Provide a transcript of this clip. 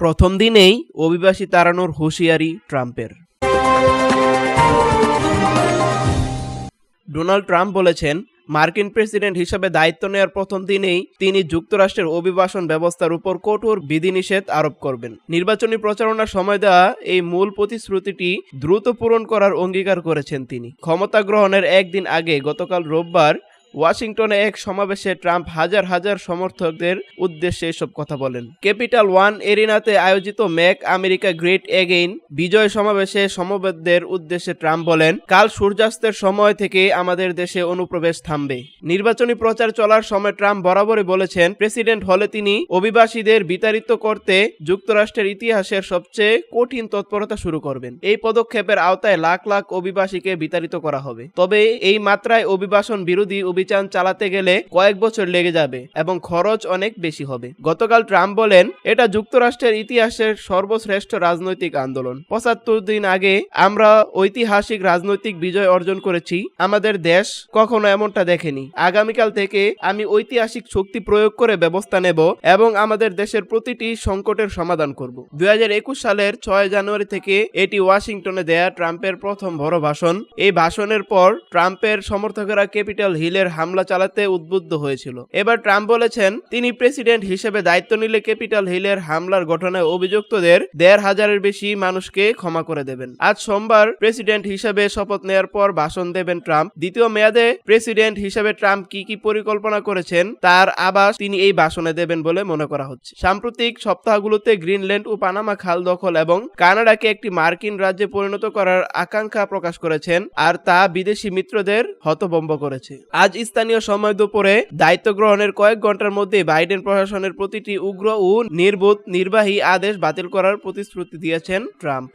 প্রথম দিনেই অভিবাসী তাড়ানোর হুঁশিয়ারি ট্রাম্পের। ডোনাল্ড ট্রাম্প বলেছেন, মার্কিন প্রেসিডেন্ট হিসেবে দায়িত্ব নেওয়ার প্রথম দিনেই তিনি যুক্তরাষ্ট্রের অভিবাসন ব্যবস্থার উপর কঠোর বিধিনিষেধ আরোপ করবেন। নির্বাচনী প্রচারণার সময় দেওয়া এই মূল প্রতিশ্রুতিটি দ্রুত পূরণ করার অঙ্গীকার করেছেন তিনি। ক্ষমতা গ্রহণের একদিন আগে গতকাল রোববার ওয়াশিংটনে এক সমাবেশে ট্রাম্প হাজার হাজার সমর্থকদের উদ্দেশ্যে এসব কথা বলেন। ক্যাপিটাল ওয়ান এরিনাতে আয়োজিত মেক আমেরিকা গ্রেট এগেইন বিজয় সমাবেশে সমবেতদের উদ্দেশ্যে ট্রাম্প বলেন, কাল সূর্যাস্তের সময় থেকে আমাদের দেশে অনুপ্রবেশ থামবে। নির্বাচনী প্রচার চলার সময় ট্রাম্প বরাবরই বলেছেন, প্রেসিডেন্ট হলে তিনি অভিবাসীদের বিতাড়িত করতে যুক্তরাষ্ট্রের ইতিহাসের সবচেয়ে কঠিন তৎপরতা শুরু করবেন। এই পদক্ষেপের আওতায় লাখ লাখ অভিবাসীকে বিতাড়িত করা হবে। তবে এই মাত্রায় অভিবাসন বিরোধী অভিযান চালাতে গেলে কয়েক বছর লেগে যাবে এবং খরচ অনেক বেশি হবে। গতকাল ট্রাম্প বলেন, এটা যুক্তরাষ্ট্রের ইতিহাসের সর্বশ্রেষ্ঠ রাজনৈতিক আন্দোলন। পঁচাত্তর দিন আগে আমরা ঐতিহাসিক রাজনৈতিক বিজয় অর্জন করেছি। আমাদের দেশ কখনো এমনটা দেখেনি। আগামীকাল থেকে আমি ঐতিহাসিক শক্তি প্রয়োগ করে ব্যবস্থা নেব এবং আমাদের দেশের প্রতিটি সংকটের সমাধান করব। দুই হাজার একুশ সালের ছয় জানুয়ারি থেকে এটি ওয়াশিংটনে দেয়া ট্রাম্পের প্রথম বড় ভাষণ। এই ভাষণের পর ট্রাম্পের সমর্থকেরা ক্যাপিটাল হিলের হামলা চালাতে উদ্বুদ্ধ হয়েছিল। এবার ট্রাম্প বলেছেন, তিনি প্রেসিডেন্ট হিসেবে দায়িত্ব নিলে ক্যাপিটাল হিলের হামলার ঘটনায় অভিযুক্তদের দেড় হাজারের বেশি মানুষকে ক্ষমা করে দেবেন। আজ সোমবার প্রেসিডেন্ট হিসেবে শপথ নেওয়ার পর ভাষণ দেবেন ট্রাম্প। দ্বিতীয় মেয়াদে প্রেসিডেন্ট হিসেবে ট্রাম্প কি কি পরিকল্পনা করেছেন, তার আবাস তিনি এই ভাষণে দেবেন বলে মনে করা হচ্ছে। সাম্প্রতিক সপ্তাহগুলোতে গ্রিনল্যান্ড ও পানামা খাল দখল এবং কানাডাকে একটি মার্কিন রাজ্যে পরিণত করার আকাঙ্ক্ষা প্রকাশ করেছেন, আর তা বিদেশি মিত্রদের হতভম্ব করেছে। আজ স্থানীয় সময় দুপুরে দায়িত্ব গ্রহণের কয়েক ঘণ্টার মধ্যে বাইডেন প্রশাসনের প্রতিটি উগ্র ও নির্বোধ নির্বাহী আদেশ বাতিল করার প্রতিশ্রুতি দিয়েছেন ট্রাম্প।